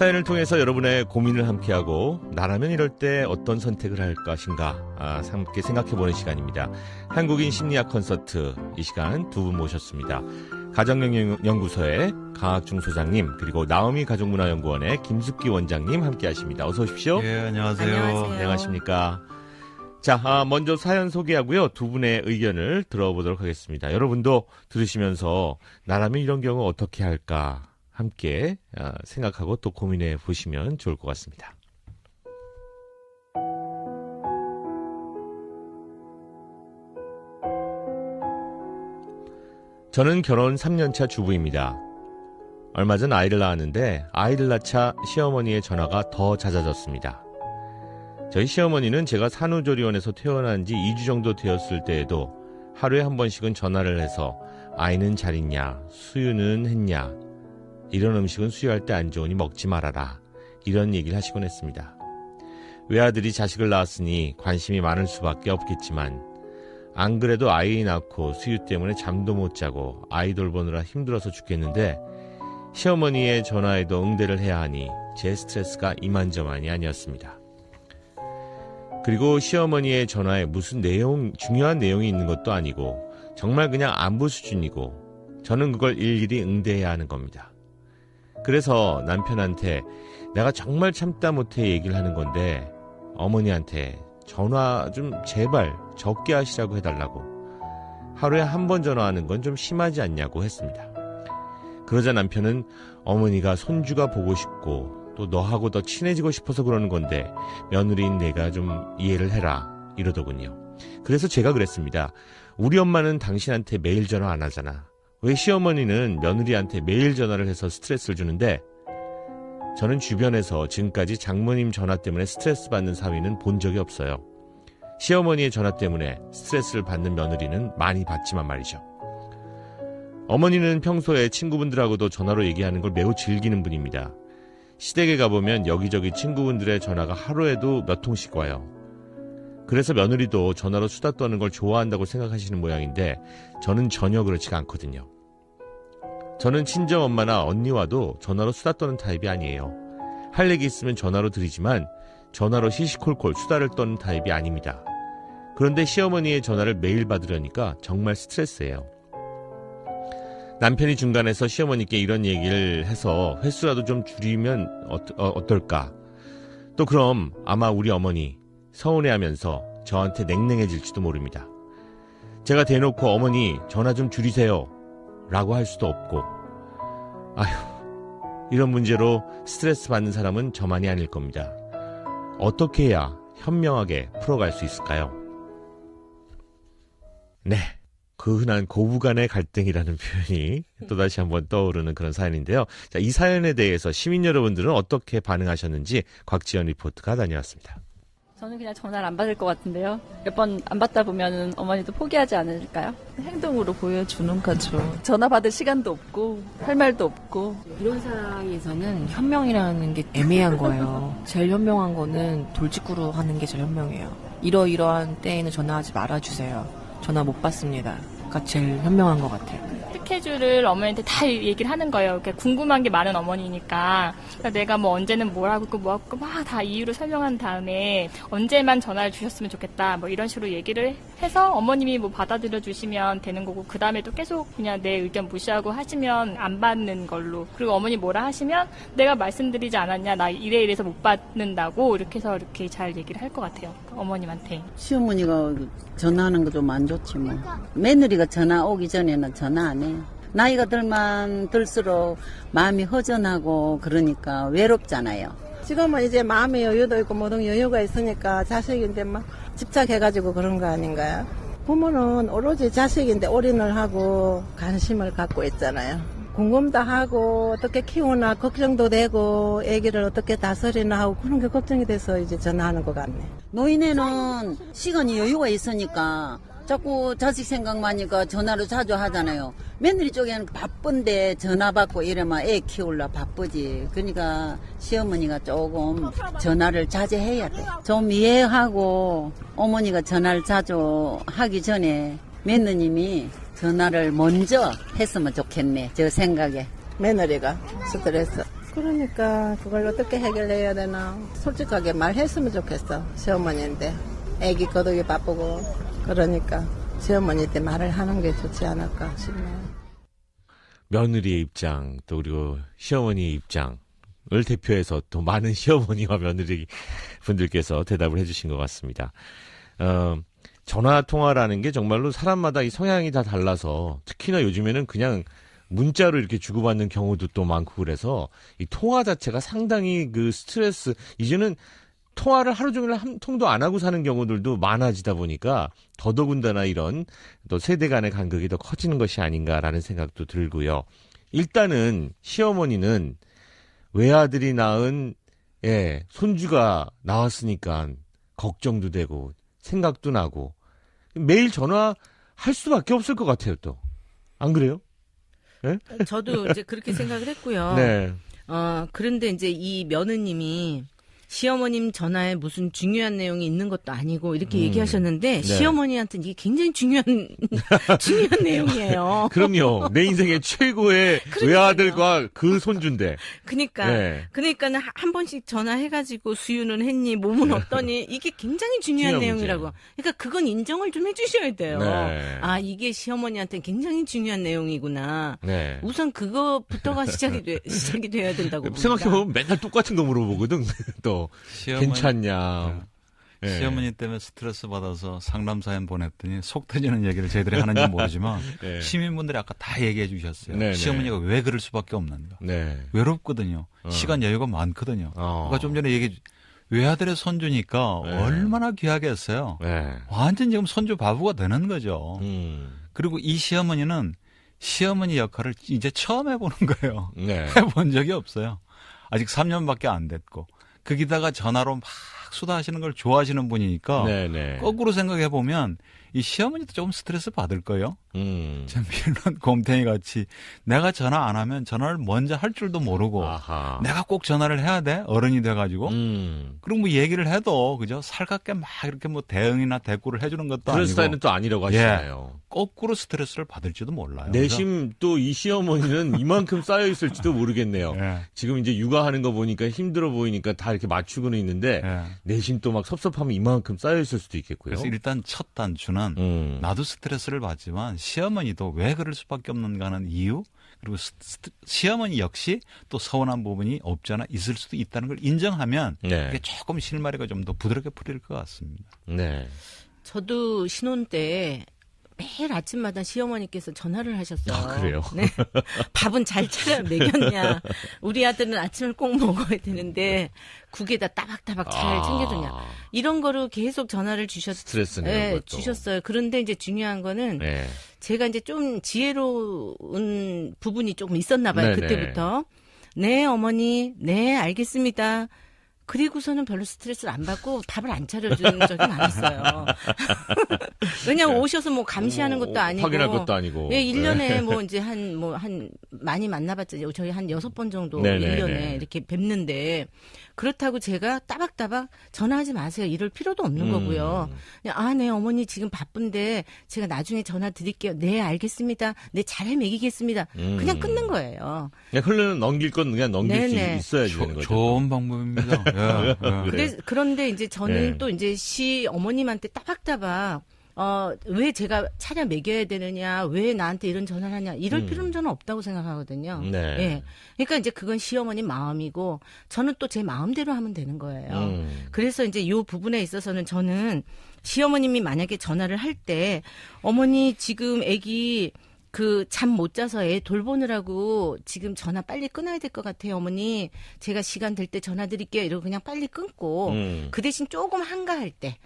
사연을 통해서 여러분의 고민을 함께하고 나라면 이럴 때 어떤 선택을 할 것인가 아, 함께 생각해보는 시간입니다. 한국인 심리학 콘서트 이 시간 두 분 모셨습니다. 가정연구소의 강학중 소장님 그리고 나오미 가족문화연구원의 김숙기 원장님 함께하십니다. 어서 오십시오. 예, 안녕하세요. 안녕하세요. 안녕하십니까. 자, 아, 먼저 사연 소개하고요. 두 분의 의견을 들어보도록 하겠습니다. 여러분도 들으시면서 나라면 이런 경우 어떻게 할까 함께 아, 생각하고 또 고민해 보시면 좋을 것 같습니다. 저는 결혼 3년차 주부입니다. 얼마 전 아이를 낳았는데 아이를 낳자 시어머니의 전화가 더 잦아졌습니다. 저희 시어머니는 제가 산후조리원에서 퇴원한 지 2주 정도 되었을 때에도 하루에 한 번씩은 전화를 해서 아이는 잘 있냐, 수유는 했냐, 이런 음식은 수유할 때 안 좋으니 먹지 말아라, 이런 얘기를 하시곤 했습니다. 외아들이 자식을 낳았으니 관심이 많을 수밖에 없겠지만, 안 그래도 아이 낳고 수유 때문에 잠도 못 자고 아이 돌보느라 힘들어서 죽겠는데, 시어머니의 전화에도 응대를 해야 하니 제 스트레스가 이만저만이 아니었습니다. 그리고 시어머니의 전화에 무슨 내용, 중요한 내용이 있는 것도 아니고 정말 그냥 안부 수준이고 저는 그걸 일일이 응대해야 하는 겁니다. 그래서 남편한테 내가 정말 참다 못해 얘기를 하는 건데 어머니한테 전화 좀 제발 적게 하시라고 해달라고 하루에 한 번 전화하는 건 좀 심하지 않냐고 했습니다. 그러자 남편은 어머니가 손주가 보고 싶고 또 너하고 더 친해지고 싶어서 그러는 건데 며느리인 내가 좀 이해를 해라 이러더군요. 그래서 제가 그랬습니다. 우리 엄마는 당신한테 매일 전화 안 하잖아. 왜 시어머니는 며느리한테 매일 전화를 해서 스트레스를 주는데 저는 주변에서 지금까지 장모님 전화 때문에 스트레스 받는 사위는 본 적이 없어요. 시어머니의 전화 때문에 스트레스를 받는 며느리는 많이 받지만 말이죠. 어머니는 평소에 친구분들하고도 전화로 얘기하는 걸 매우 즐기는 분입니다. 시댁에 가보면 여기저기 친구분들의 전화가 하루에도 몇 통씩 와요. 그래서 며느리도 전화로 수다 떠는 걸 좋아한다고 생각하시는 모양인데 저는 전혀 그렇지가 않거든요. 저는 친정 엄마나 언니와도 전화로 수다 떠는 타입이 아니에요. 할 얘기 있으면 전화로 드리지만 전화로 시시콜콜 수다를 떠는 타입이 아닙니다. 그런데 시어머니의 전화를 매일 받으려니까 정말 스트레스예요. 남편이 중간에서 시어머니께 이런 얘기를 해서 횟수라도 좀 줄이면 어, 떨까 또 그럼 아마 우리 어머니 서운해하면서 저한테 냉랭해질지도 모릅니다. 제가 대놓고 어머니 전화 좀 줄이세요 라고 할 수도 없고 아휴 이런 문제로 스트레스 받는 사람은 저만이 아닐 겁니다. 어떻게 해야 현명하게 풀어갈 수 있을까요? 네. 그 흔한 고부간의 갈등이라는 표현이 또다시 한번 떠오르는 그런 사연인데요. 자, 이 사연에 대해서 시민 여러분들은 어떻게 반응하셨는지 곽지연 리포트가 다녀왔습니다. 저는 그냥 전화를 안 받을 것 같은데요. 몇 번 안 받다 보면 어머니도 포기하지 않을까요? 행동으로 보여주는 거죠. 전화 받을 시간도 없고 할 말도 없고 이런 상황에서는 현명이라는 게 애매한 거예요. 제일 현명한 거는 돌직구로 하는 게 제일 현명해요. 이러이러한 때에는 전화하지 말아주세요. 전화 못 받습니다. 가 제일 현명한 것 같아요. 스케줄을 어머니한테 다 얘기를 하는 거예요. 그러니까 궁금한 게 많은 어머니니까 그러니까 내가 뭐 언제는 뭘 하고 있고 뭐 하고 막 다 이유를 설명한 다음에 언제만 전화를 주셨으면 좋겠다 뭐 이런 식으로 얘기를 해서 어머님이 뭐 받아들여 주시면 되는 거고 그 다음에 또 계속 그냥 내 의견 무시하고 하시면 안 받는 걸로 그리고 어머니 뭐라 하시면 내가 말씀드리지 않았냐 나 이래 이래서 못 받는다고 이렇게 해서 이렇게 잘 얘기를 할 것 같아요 어머님한테. 시어머니가 전화하는 거 좀 안 좋지 뭐. 며느리가 전화 오기 전에는 전화 안 해. 나이가 들만 들수록 마음이 허전하고 그러니까 외롭잖아요. 지금은 이제 마음의 여유도 있고 모든 여유가 있으니까 자식인데 막 집착해가지고 그런 거 아닌가요? 부모는 오로지 자식인데 올인을 하고 관심을 갖고 있잖아요. 궁금도 하고 어떻게 키우나 걱정도 되고 아기를 어떻게 다스리나 하고 그런 게 걱정이 돼서 이제 전화하는 것 같네. 노인네는 시간이 여유가 있으니까 자꾸 자식 생각만이니까 전화를 자주 하잖아요. 며느리 쪽에는 바쁜데 전화 받고 이러면 애 키울라 바쁘지. 그러니까 시어머니가 조금 전화를 자제해야 돼. 좀 이해하고 어머니가 전화를 자주 하기 전에 며느님이 전화를 먼저 했으면 좋겠네. 저 생각에. 며느리가 스트레스. 그러니까 그걸 어떻게 해결해야 되나 솔직하게 말했으면 좋겠어 시어머니인데 애기 거두기 바쁘고 그러니까 시어머니한테 말을 하는 게 좋지 않을까 싶네요. 며느리의 입장 또 그리고 시어머니의 입장을 대표해서 또 많은 시어머니와 며느리 분들께서 대답을 해주신 것 같습니다. 어, 전화 통화라는 게 정말로 사람마다 이 성향이 다 달라서 특히나 요즘에는 그냥 문자로 이렇게 주고받는 경우도 또 많고 그래서 이 통화 자체가 상당히 그 스트레스 이제는 통화를 하루 종일 한 통도 안 하고 사는 경우들도 많아지다 보니까 더더군다나 이런 또 세대 간의 간극이 더 커지는 것이 아닌가라는 생각도 들고요. 일단은 시어머니는 외아들이 낳은 예, 손주가 나왔으니까 걱정도 되고 생각도 나고 매일 전화 할 수밖에 없을 것 같아요, 또. 안 그래요? 저도 이제 그렇게 생각을 했고요. 네. 어, 그런데 이제 이 며느님이 시어머님 전화에 무슨 중요한 내용이 있는 것도 아니고 이렇게 음. 얘기하셨는데 네. 시어머니한테는 이게 굉장히 중요한 중요한 내용이에요. 그럼요. 내 인생의 최고의. 외아들과 그 손주인데. 그러니까 네. 그러니까는 하- 한 번씩 전화해가지고 수유는 했니 몸은 어떠니 이게 굉장히 중요한 내용이라고. 그러니까 그건 인정을 좀 해주셔야 돼요. 네. 아 이게 시어머니한테 굉장히 중요한 내용이구나. 네. 우선 그거부터가 시작이 돼 시작이 돼야 된다고. 생각해보면 맨날 똑같은 거 물어보거든. 또, 시어머니, 괜찮냐. 예. 시어머니 때문에 스트레스 받아서 상담 사연 보냈더니 속 터지는 얘기를 저희들이 하는지 모르지만 네. 시민분들이 아까 다 얘기해 주셨어요. 네, 네. 시어머니가 왜 그럴 수밖에 없는가. 네. 외롭거든요. 어. 시간 여유가 많거든요. 어. 아까 좀 전에 얘기 외아들의 손주니까 네. 얼마나 귀하겠어요. 네. 완전 지금 손주 바보가 되는 거죠. 음. 그리고 이 시어머니는 시어머니 역할을 이제 처음 해보는 거예요. 네. 해본 적이 없어요. 아직 3년밖에 안 됐고. 거기다가 전화로 막 수다하시는 걸 좋아하시는 분이니까 네네. 거꾸로 생각해 보면 이 시어머니도 조금 스트레스 받을 거예요. 음. 참 밀런 곰탱이 같이 내가 전화 안 하면 전화를 먼저 할 줄도 모르고 아하. 내가 꼭 전화를 해야 돼 어른이 돼가지고 음. 그리고 뭐 얘기를 해도 그죠 살갑게 막 이렇게 뭐 대응이나 대꾸를 해주는 것도 그런 아니고 스타일은 또 아니라고 하시잖아요. 거꾸로 스트레스를 받을지도 몰라요. 내심 또이 시어머니는 이만큼 쌓여 있을지도 모르겠네요. 예, 지금 이제 육아하는 거 보니까 힘들어 보이니까 다 이렇게 맞추고는 있는데 예. 내심 또 막 섭섭하면 이만큼 쌓여 있을 수도 있겠고요. 그래서 일단 첫 단추는 음. 나도 스트레스를 받지만 시어머니도 왜 그럴 수밖에 없는가 하는 이유 그리고 스- 스트- 시어머니 역시 또 서운한 부분이 없잖아 있을 수도 있다는 걸 인정하면 네. 이게 조금 실마리가 좀 더 부드럽게 풀릴 것 같습니다. 네. 저도 신혼 때 매일 아침마다 시어머니께서 전화를 하셨어요. 아, 그래요? 네. 밥은 잘 차려 먹였냐. 우리 아들은 아침을 꼭 먹어야 되는데 국에다 따박따박 잘 아, 챙겨주냐. 이런 거로 계속 전화를 주셨, 스트레스네요. 네, 그것도. 주셨어요. 그런데 이제 중요한 거는 네. 제가 이제 좀 지혜로운 부분이 조금 있었나 봐요. 네네. 그때부터. 네, 어머니. 네, 알겠습니다. 그리고서는 별로 스트레스를 안 받고 밥을 안 차려준 적이 많았어요. 왜냐면 네. 오셔서 뭐 감시하는 오, 것도 아니고. 확인할 것도 아니고. 예, 1년에 네. 뭐 이제 한, 뭐, 한, 많이 만나봤자, 저희 한 여섯 번 정도 네네네. 일 1년에 이렇게 뵙는데, 그렇다고 제가 따박따박 전화하지 마세요. 이럴 필요도 없는 음. 거고요. 그냥, 아, 네, 어머니 지금 바쁜데, 제가 나중에 전화 드릴게요. 네, 알겠습니다. 네, 잘해 먹이겠습니다. 음. 그냥 끊는 거예요. 그냥 흘러는 넘길 건 그냥 넘길 네네. 수 있어야지 되는 조- 거죠. 좋은 방법입니다. 예, 예. 그래요? 그래, 그런데 이제 저는 네. 또 이제 시 어머님한테 따박따박 어, 왜 제가 차려 먹여야 되느냐, 왜 나한테 이런 전화를 하냐, 이럴 음. 필요는 저는 없다고 생각하거든요. 네. 예. 그러니까 이제 그건 시어머님 마음이고, 저는 또 제 마음대로 하면 되는 거예요. 음. 그래서 이제 요 부분에 있어서는 저는 시어머님이 만약에 전화를 할 때, 어머니 지금 애기 그 잠 못 자서 애 돌보느라고 지금 전화 빨리 끊어야 될 것 같아요, 어머니. 제가 시간 될 때 전화 드릴게요. 이러고 그냥 빨리 끊고, 음. 그 대신 조금 한가할 때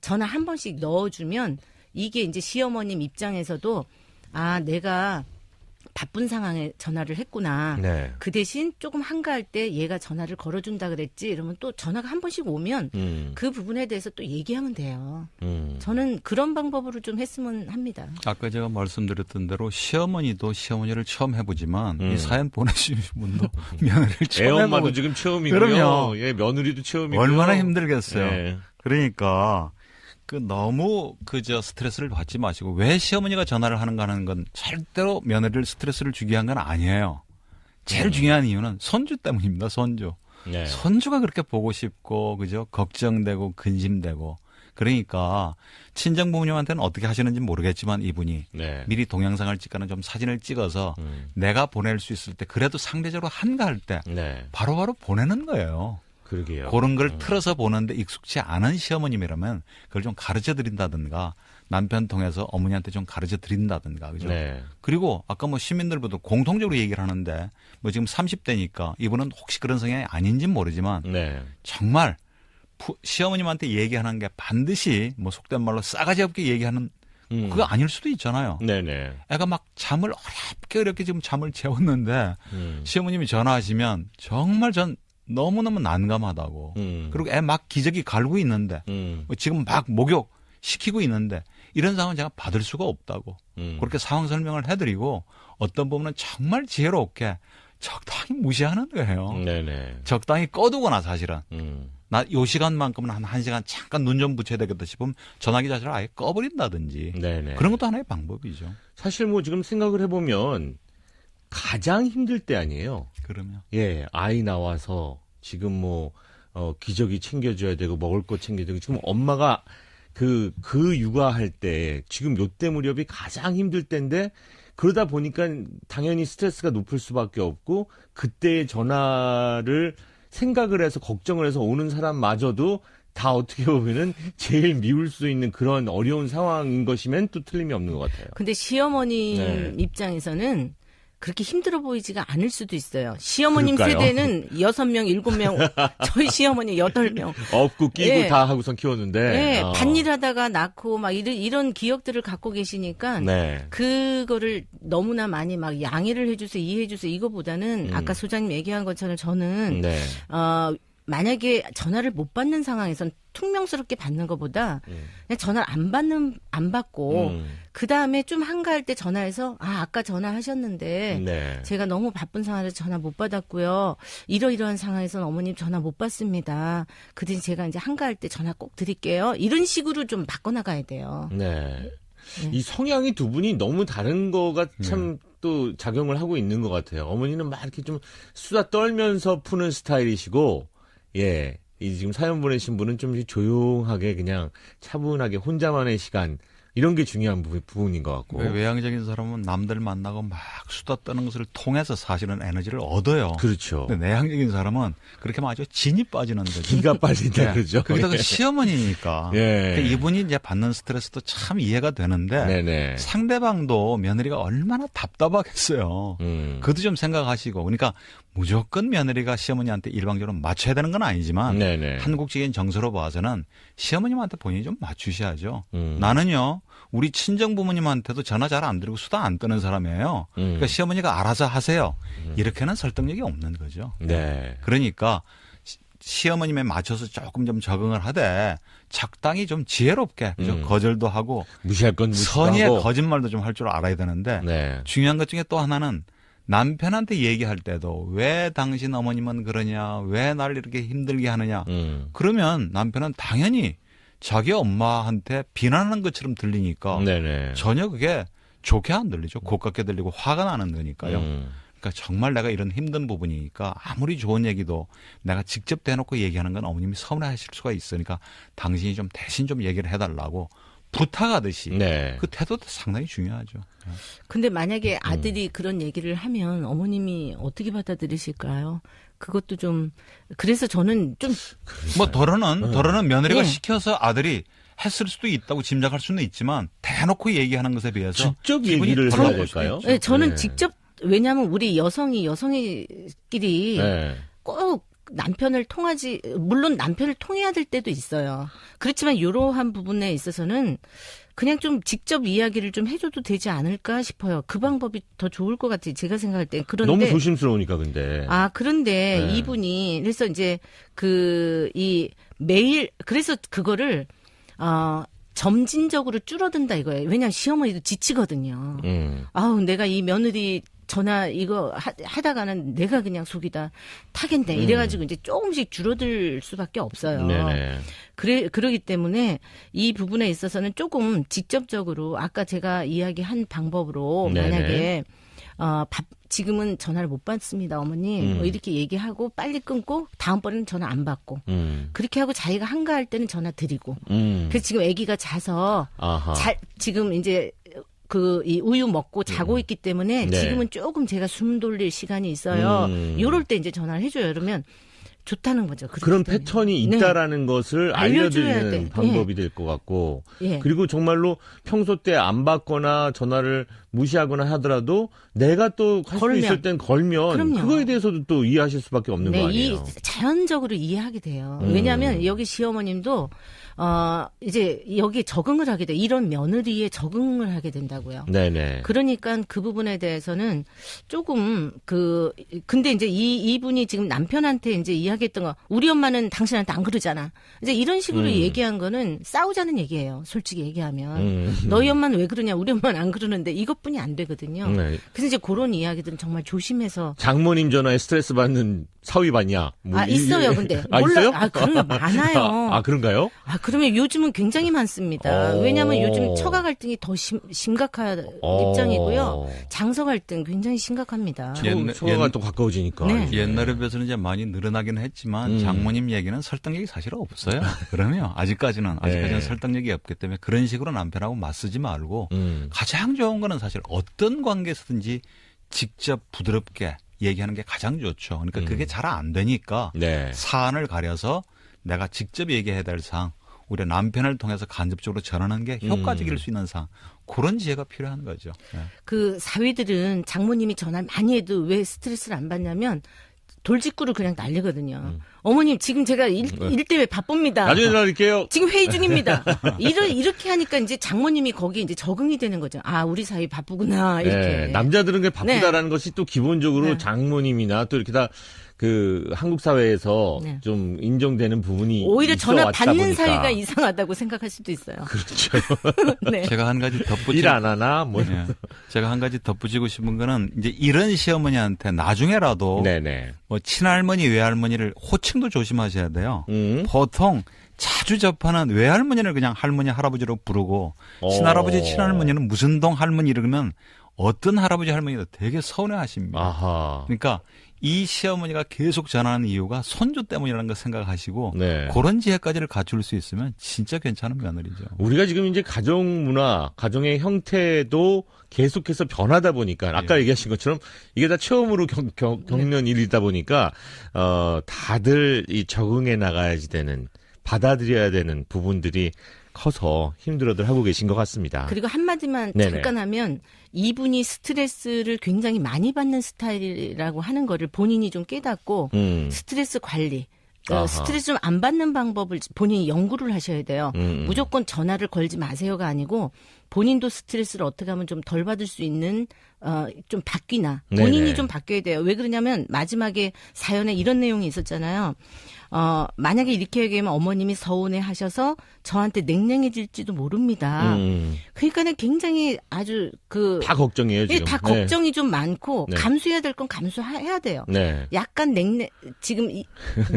전화 한 번씩 넣어주면 이게 이제 시어머님 입장에서도 아, 내가 바쁜 상황에 전화를 했구나. 네. 그 대신 조금 한가할 때 얘가 전화를 걸어준다 그랬지. 이러면 또 전화가 한 번씩 오면 음. 그 부분에 대해서 또 얘기하면 돼요. 음. 저는 그런 방법으로 좀 했으면 합니다. 아까 제가 말씀드렸던 대로 시어머니도 시어머니를 처음 해보지만 음. 이 사연 보내주신 분도 며느리를 처음 애엄마도 해보고 지금 처음이고요. 그럼요. 예, 며느리도 처음이고요. 얼마나 힘들겠어요. 네. 그러니까 그 너무 그저 스트레스를 받지 마시고 왜 시어머니가 전화를 하는가 하는 건 절대로 며느리를 스트레스를 주게 한건 아니에요. 제일 중요한 이유는 손주 때문입니다. 손주. 네. 손주가 그렇게 보고 싶고 그죠? 걱정되고 근심되고 그러니까 친정 부모님한테는 어떻게 하시는지 모르겠지만 이분이 네. 미리 동영상을 찍거나 좀 사진을 찍어서 음. 내가 보낼 수 있을 때 그래도 상대적으로 한가할 때 네. 바로바로 보내는 거예요. 그러게요. 그런 걸 음. 틀어서 보는데 익숙치 않은 시어머님이라면 그걸 좀 가르쳐 드린다든가 남편 통해서 어머니한테 좀 가르쳐 드린다든가 그죠? 네. 그리고 아까 뭐 시민들보다 공통적으로 얘기를 하는데 뭐 지금 30대니까 이분은 혹시 그런 성향이 아닌지 는 모르지만 네. 정말 푸- 시어머님한테 얘기하는 게 반드시 뭐 속된 말로 싸가지 없게 얘기하는 음. 그거 아닐 수도 있잖아요. 네네. 애가 막 잠을 어렵게 어렵게 지금 잠을 재웠는데 음. 시어머님이 전화하시면 정말 전 너무너무 난감하다고. 음. 그리고 애 막 기저귀 갈고 있는데 음. 뭐 지금 막 목욕 시키고 있는데 이런 상황은 제가 받을 수가 없다고. 음. 그렇게 상황 설명을 해드리고 어떤 부분은 정말 지혜롭게 적당히 무시하는 거예요. 네네. 적당히 꺼두거나 사실은 음. 나요 시간만큼은 한한 시간 잠깐 눈 좀 붙여야 되겠다 싶으면 전화기 자체를 아예 꺼버린다든지 네네. 그런 것도 하나의 방법이죠. 사실 뭐 지금 생각을 해보면 가장 힘들 때 아니에요. 그러면 예, 아이 나와서 지금 뭐, 어, 기저귀 챙겨줘야 되고, 먹을 거 챙겨야 되고, 지금 엄마가 그, 그 육아할 때, 지금 요때 무렵이 가장 힘들 때인데, 그러다 보니까 당연히 스트레스가 높을 수밖에 없고, 그때의 전화를 생각을 해서, 걱정을 해서 오는 사람마저도 다 어떻게 보면은 제일 미울 수 있는 그런 어려운 상황인 것이면 또 틀림이 없는 것 같아요. 근데 시어머님 네. 입장에서는 그렇게 힘들어 보이지가 않을 수도 있어요. 시어머님 그럴까요? 세대는 여섯 명, 일곱 명, 저희 시어머니 여덟 명. 업고 끼고 예. 다 하고선 키웠는데. 네, 어. 밭일 하다가 낳고 막 이런, 이런 기억들을 갖고 계시니까 네. 그거를 너무나 많이 막 양해를 해주세요, 이해해주세요 이거보다는 음. 아까 소장님 얘기한 것처럼 저는 네. 어, 만약에 전화를 못 받는 상황에선 퉁명스럽게 받는 것보다 음. 그냥 전화를 안 받는 안 받고 음. 그 다음에 좀 한가할 때 전화해서 아 아까 전화하셨는데 네. 제가 너무 바쁜 상황에서 전화 못 받았고요. 이러이러한 상황에서는 어머님 전화 못 받습니다. 그 대신 제가 이제 한가할 때 전화 꼭 드릴게요. 이런 식으로 좀 바꿔나가야 돼요. 네. 네. 이 성향이 두 분이 너무 다른 거가 참또 작용을 하고 있는 것 같아요. 어머니는 막 이렇게 좀 수다 떨면서 푸는 스타일이시고, 예. 이 지금 사연 보내신 분은 좀 조용하게 그냥 차분하게 혼자만의 시간, 이런 게 중요한 부, 부분인 것 같고. 왜 외향적인 사람은 남들 만나고 막 수다 떠는 것을 통해서 사실은 에너지를 얻어요. 그렇죠. 근데 내향적인 사람은 그렇게 하면 아주 진이 빠지는 거죠. 기가 빠진다 네. 그러죠. 거기다가 예. 시어머니니까. 예. 그러니까 이분이 이제 받는 스트레스도 참 이해가 되는데 네네. 상대방도 며느리가 얼마나 답답하겠어요. 음. 그것도 좀 생각하시고. 그러니까 무조건 며느리가 시어머니한테 일방적으로 맞춰야 되는 건 아니지만 네네. 한국적인 정서로 봐서는 시어머님한테 본인이 좀 맞추셔야죠. 음. 나는요, 우리 친정 부모님한테도 전화 잘 안 드리고 수다 안 떠는 사람이에요. 음. 그러니까 시어머니가 알아서 하세요. 이렇게는 설득력이 없는 거죠. 네. 그러니까 시- 시어머님에 맞춰서 조금 좀 적응을 하되 적당히 좀 지혜롭게? 음. 거절도 하고 무시할 건 선의의 하고. 거짓말도 좀 할 줄 알아야 되는데 네. 중요한 것 중에 또 하나는 남편한테 얘기할 때도 왜 당신 어머님은 그러냐 왜 날 이렇게 힘들게 하느냐 음. 그러면 남편은 당연히 자기 엄마한테 비난하는 것처럼 들리니까 네네. 전혀 그게 좋게 안 들리죠 고깝게 들리고 화가 나는 거니까요 음. 그러니까 정말 내가 이런 힘든 부분이니까 아무리 좋은 얘기도 내가 직접 대놓고 얘기하는 건 어머님이 서운해하실 수가 있으니까 당신이 좀 대신 좀 얘기를 해달라고 부탁하듯이 네. 그 태도도 상당히 중요하죠. 근데 만약에 음. 아들이 그런 얘기를 하면 어머님이 어떻게 받아들이실까요? 그것도 좀 그래서 저는 좀 뭐 덜어는 덜어는 며느리가 예. 시켜서 아들이 했을 수도 있다고 짐작할 수는 있지만 대놓고 얘기하는 것에 비해서 직접 기분이 얘기를 덜 해야 될까요? 네, 저는 네. 직접 왜냐하면 우리 여성이 여성이끼리 네. 꼭 남편을 통하지 물론 남편을 통해야 될 때도 있어요. 그렇지만 이러한 부분에 있어서는 그냥 좀 직접 이야기를 좀 해줘도 되지 않을까 싶어요. 그 방법이 더 좋을 것 같아요. 제가 생각할 때 그런데 너무 조심스러우니까 근데. 아, 그런데 네. 이분이 그래서 이제 그 이 매일 그래서 그거를 어 점진적으로 줄어든다 이거예요. 왜냐하면 시어머니도 지치거든요. 음. 아우 내가 이 며느리 전화 이거 하, 하다가는 내가 그냥 속이다 타겠네 이래가지고 이제 조금씩 줄어들 수밖에 없어요. 음. 네네. 그래 그러기 때문에 이 부분에 있어서는 조금 직접적으로 아까 제가 이야기한 방법으로 네네. 만약에 어 밥 지금은 전화를 못 받습니다, 어머니. 음. 뭐 이렇게 얘기하고 빨리 끊고 다음번에는 전화 안 받고. 음. 그렇게 하고 자기가 한가할 때는 전화 드리고. 음. 그래서 지금 아기가 자서. 잘 지금 이제 그 이 우유 먹고 자고 있기 때문에 네. 지금은 조금 제가 숨 돌릴 시간이 있어요. 음. 요럴 때 이제 전화를 해줘요. 그러면 좋다는 거죠. 그렇기 그런 때문에. 패턴이 네. 있다라는 것을 알려줘야 알려드리는 돼. 방법이 될것 같고 예. 그리고 정말로 평소 때 안 받거나 전화를 무시하거나 하더라도 내가 또 할 수. 있을 땐 걸면 그럼요. 그거에 대해서도 또 이해하실 수밖에 없는 네, 거이 아니에요. 자연적으로 이해하게 돼요. 음. 왜냐하면 여기 시어머님도 어 이제 여기에 적응을 하게 돼. 이런 며느리에 적응을 하게 된다고요. 네네. 그러니까 그 부분에 대해서는 조금 그 근데 이제 이 이분이 지금 남편한테 이제 이야기했던 거 우리 엄마는 당신한테 안 그러잖아. 이제 이런 식으로 음. 얘기한 거는 싸우자는 얘기예요. 솔직히 얘기하면 음. 너희 엄마는 왜 그러냐 우리 엄마는 안 그러는데 이것 뿐이 안 되거든요. 네. 그래서 이제 그런 이야기들은 정말 조심해서 장모님 전화에 스트레스 받는 사위 봤냐? 뭐아 이- 있어요 근데 아, 몰라 있어요? 아 그런 거 많아요. 아, 그런가요? 아, 그러면 요즘은 굉장히 많습니다. 어. 왜냐하면 요즘 처가 갈등이 더 심, 심각한 어. 입장이고요. 장서 갈등 굉장히 심각합니다. 예. 처- 옛날- 옛- 또 가까워지니까. 네. 옛날에 비해서는 이제 많이 늘어나기는 했지만 음. 장모님 얘기는 설득력이 사실 없어요. 그러면 아직까지는 아직까지는 네. 설득력이 없기 때문에 그런 식으로 남편하고 맞서지 말고 음. 가장 좋은 거는 사실 어떤 관계에서든지 직접 부드럽게 얘기하는 게 가장 좋죠. 그러니까 음. 그게 잘 안 되니까 네. 사안을 가려서 내가 직접 얘기해야 될 사항, 우리 남편을 통해서 간접적으로 전하는 게 효과적일 음. 수 있는 사항, 그런 지혜가 필요한 거죠. 네. 그 사위들은 장모님이 전화를 많이 해도 왜 스트레스를 안 받냐면 돌직구를 그냥 날리거든요. 어머님 지금 제가 일, 네. 일 때문에 바쁩니다. 나중에 전화드릴게요. 지금 회의 중입니다. 이러, 이렇게 하니까 이제 장모님이 거기에 이제 적응이 되는 거죠. 아, 우리 사이 바쁘구나. 이렇게. 네, 남자들은 그 바쁘다라는 것이 또 기본적으로 네. 장모님이나 또 이렇게 다 그 한국 사회에서 네. 좀 인정되는 부분이 오히려 전화 받는 보니까. 사위가 이상하다고 생각할 수도 있어요. 그렇죠. 네. 제가 한 가지 덧붙이 일안 하나 뭐. 예. 제가 한 가지 덧붙이고 싶은 거는 이제 이런 시어머니한테 나중에라도 네네. 뭐 친할머니 외할머니를 호칭도 조심하셔야 돼요. 음. 보통 자주 접하는 외할머니를 그냥 할머니 할아버지로 부르고 어. 친할아버지 친할머니는 무슨 동 할머니 이러면 어떤 할아버지 할머니도 되게 서운해하십니다. 아하. 그러니까 이 시어머니가 계속 전하는 이유가 손주 때문이라는 걸 생각하시고 네. 그런 지혜까지를 갖출 수 있으면 진짜 괜찮은 며느리죠. 우리가 지금 이제 가정 문화, 가정의 형태도 계속해서 변하다 보니까 아까 예. 얘기하신 것처럼 이게 다 처음으로 겪, 겪, 겪는 일이다 보니까 어 다들 이 적응해 나가야지 되는 받아들여야 되는 부분들이 커서 힘들어들 하고 계신 것 같습니다. 그리고 한마디만 네네. 잠깐 하면 이분이 스트레스를 굉장히 많이 받는 스타일이라고 하는 거를 본인이 좀 깨닫고 음. 스트레스 관리. 어, 스트레스 좀 안 받는 방법을 본인이 연구를 하셔야 돼요. 음. 무조건 전화를 걸지 마세요가 아니고 본인도 스트레스를 어떻게 하면 좀 덜 받을 수 있는 어, 좀 바뀌나 본인이 네네. 좀 바뀌어야 돼요. 왜 그러냐면 마지막에 사연에 이런 내용이 있었잖아요. 어, 만약에 이렇게 얘기하면 어머님이 서운해 하셔서 저한테 냉랭해질지도 모릅니다. 음. 그러니까는 굉장히 아주 그 다 걱정이에요 예, 지금. 다 네. 걱정이 좀 많고 네. 감수해야 될 건 감수해야 돼요. 네. 약간 냉랭 지금 이,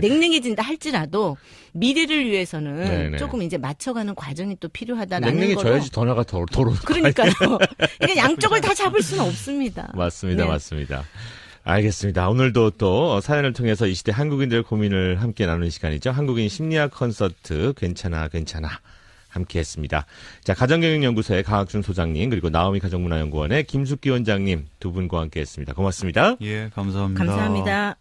냉랭해진다 할지라도 미래를 위해서는 네네. 조금 이제 맞춰가는 과정이 또 필요하다라는 냉랭해져야지 거로. 더 나가 더 더러. 그러니까요. 그러니까 양쪽을 다 잡을 수는 없습니다. 맞습니다, 네. 맞습니다. 알겠습니다. 오늘도 또 사연을 통해서 이 시대 한국인들 고민을 함께 나누는 시간이죠. 한국인 심리학 콘서트 괜찮아 괜찮아 함께 했습니다. 자, 가정경영연구소의 강학준 소장님 그리고 나오미 가정문화연구원의 김숙기 원장님 두 분과 함께 했습니다. 고맙습니다. 예, 감사합니다. 감사합니다.